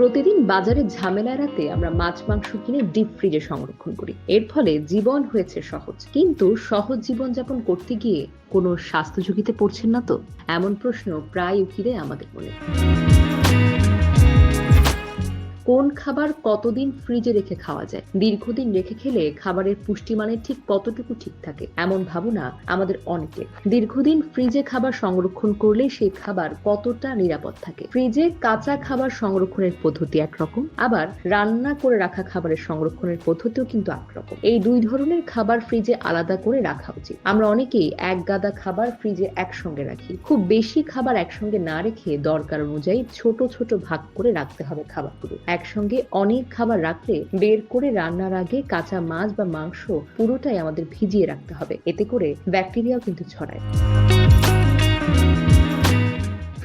প্রতিদিন বাজারে ঝামেলা এড়াতে আমরা মাছ, মাংস কিনে ডিপ ফ্রিজে সংরক্ষণ করি। এর ফলে জীবন হয়েছে সহজ। কিন্তু সহজ জীবনযাপন করতে গিয়ে কোনো স্বাস্থ্য ঝুঁকিতে পড়ছেন না তো? এমন প্রশ্ন প্রায় উকিলে আমাদের মনে। কোন খাবার কতদিন ফ্রিজে রেখে খাওয়া যায়? দীর্ঘদিন রেখে খেলে খাবারের পুষ্টিমানের ঠিক কতটুকু ঠিক থাকে? এমন ভাবনা আমাদের অনেকে দীর্ঘদিন ফ্রিজে খাবার সংরক্ষণ করলে সেই খাবার কতটা নিরাপদ থাকে? ফ্রিজে কাঁচা খাবার সংরক্ষণের পদ্ধতি একরকম, আবার রান্না করে রাখা খাবারের সংরক্ষণের পদ্ধতিও কিন্তু একরকম। এই দুই ধরনের খাবার ফ্রিজে আলাদা করে রাখা উচিত। আমরা অনেকেই এক গাদা খাবার ফ্রিজে একসঙ্গে রাখি। খুব বেশি খাবার একসঙ্গে না রেখে দরকার অনুযায়ী ছোট ছোট ভাগ করে রাখতে হবে খাবারগুলো। একসঙ্গে অনেক খাবার রাখলে বের করে রান্নার আগে কাঁচা মাছ বা মাংস পুরোটাই আমাদের ভিজিয়ে রাখতে হবে। এতে করে ব্যাকটেরিয়াও কিন্তু ছড়ায়।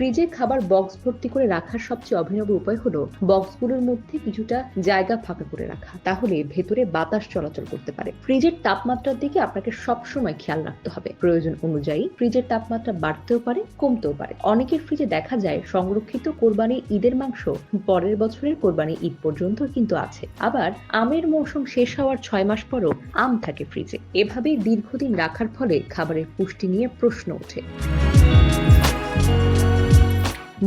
ফ্রিজে খাবার বক্স ভর্তি করে রাখার সবচেয়ে অভিনব উপায় হলো বক্সগুলোর মধ্যে কিছুটা জায়গা ফাঁকা করে রাখা। তাহলে ভেতরে বাতাস চলাচল করতে পারে। ফ্রিজের তাপমাত্রার দিকে আপনাকে সবসময় খেয়াল রাখতে হবে। প্রয়োজন অনুযায়ী ফ্রিজের তাপমাত্রা বাড়তেও পারে, কমতেও পারে। অনেকের ফ্রিজে দেখা যায় সংরক্ষিত কোরবানি ঈদের মাংস পরের বছরের কোরবানি ঈদ পর্যন্ত কিন্তু আছে। আবার আমের মৌসুম শেষ হওয়ার ছয় মাস পরও আম থাকে ফ্রিজে। এভাবেই দীর্ঘদিন রাখার ফলে খাবারের পুষ্টি নিয়ে প্রশ্ন ওঠে।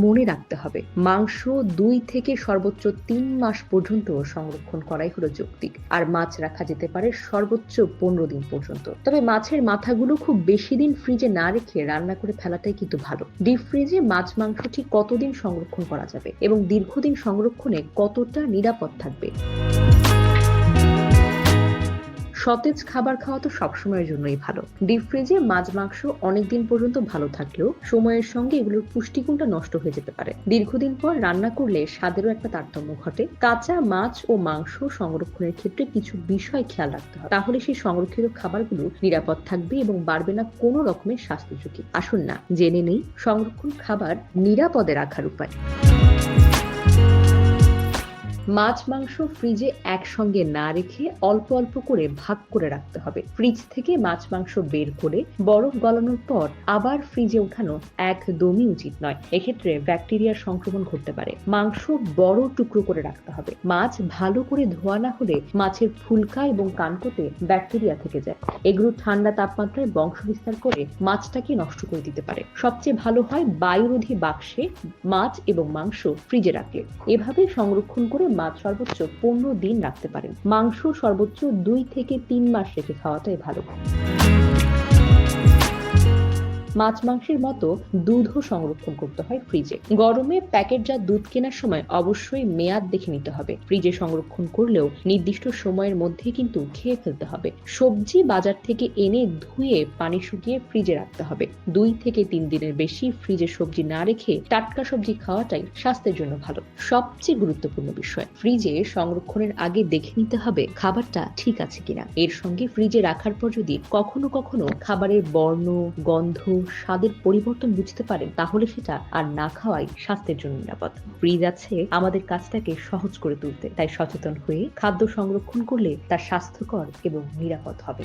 মনে রাখতে হবে। মাংস দুই থেকে সর্বোচ্চ তিন মাস পর্যন্ত সংরক্ষণ করাই হলো যৌক্তিক। আর মাছ রাখা যেতে পারে সর্বোচ্চ পনেরো দিন পর্যন্ত। তবে মাছের মাথাগুলো খুব বেশি দিন ফ্রিজে না রেখে রান্না করে ফেলাটাই কিন্তু ভালো। ডিপ ফ্রিজে মাছ মাংস ঠিক কতদিন সংরক্ষণ করা যাবে এবং দীর্ঘদিন সংরক্ষণে কতটা নিরাপদ থাকবে? সতেজ খাবার খাওয়া তো সবসময়ের জন্যই ভালো। ডিপ ফ্রিজে মাছ, মাংস অনেকদিন পর্যন্ত ভালো থাকলেও সময়ের সঙ্গে এগুলোর পুষ্টিগুণটা নষ্ট হয়ে যেতে পারে। দীর্ঘদিন পর রান্না করলে স্বাদেরও একটা তারতম্য ঘটে। কাঁচা মাছ ও মাংস সংরক্ষণের ক্ষেত্রে কিছু বিষয় খেয়াল রাখতে হবে। তাহলে সেই সংরক্ষিত খাবারগুলো নিরাপদ থাকবে এবং বাড়বে না কোনো রকমের স্বাস্থ্য ঝুঁকি। আসুন না, জেনে নেই সংরক্ষণ খাবার নিরাপদে রাখার উপায়। মাছ, মাংস ফ্রিজে একসঙ্গে না রেখে অল্প অল্প করে ভাগ করে রাখতে হবে। ফ্রিজ থেকে মাছ, মাংস বের করে বরফ গলানোর পর আবার ফ্রিজে ওঠানো একদমই উচিত নয়। এক্ষেত্রে ব্যাকটেরিয়ার সংক্রমণ ঘটতে পারে। মাংস বড় টুকরো করে রাখতে হবে। মাছ ভালো করে ধোয়া না হলে মাছের ফুলকা এবং কানকোতে ব্যাকটেরিয়া থেকে যায়। এগুলো ঠান্ডা তাপমাত্রায় বংশ বিস্তার করে মাছটাকে নষ্ট করে দিতে পারে। সবচেয়ে ভালো হয় বায়ুরোধী বাক্সে মাছ এবং মাংস ফ্রিজে রাখলে। এভাবে সংরক্ষণ করে মাছ সর্বোচ্চ পনেরো দিন রাখতে পারেন। মাংস সর্বোচ্চ দুই থেকে তিন মাস রেখে খাওয়াটাই ভালো। মাছ মাংসের মতো দুধও সংরক্ষণ করতে হয় ফ্রিজে। গরমে প্যাকেটজাত দুধ কেনার সময় অবশ্যই মেয়াদ দেখে নিতে হবে। ফ্রিজে সংরক্ষণ করলেও নির্দিষ্ট সময়ের মধ্যে কিন্তু খেয়ে ফেলতে হবে। সবজি বাজার থেকে এনে ধুয়ে পানি শুকিয়ে ফ্রিজে রাখতে হবে। দুই থেকে তিন দিনের বেশি ফ্রিজে সবজি না রেখে টাটকা সবজি খাওয়াটাই স্বাস্থ্যের জন্য ভালো। সবচেয়ে গুরুত্বপূর্ণ বিষয়, ফ্রিজে সংরক্ষণের আগে দেখে নিতে হবে খাবারটা ঠিক আছে কিনা। এর সঙ্গে ফ্রিজে রাখার পর যদি কখনো কখনো খাবারের বর্ণ, গন্ধ স্বাদের পরিবর্তন বুঝতে পারেন, তাহলে সেটা আর না খাওয়াই স্বাস্থ্যের জন্য নিরাপদ। ফ্রিজ আছে, আমাদের কাজটাকে সহজ করে তুলতে, তাই সচেতন হয়ে খাদ্য সংরক্ষণ করলে তা স্বাস্থ্যকর এবং নিরাপদ হবে।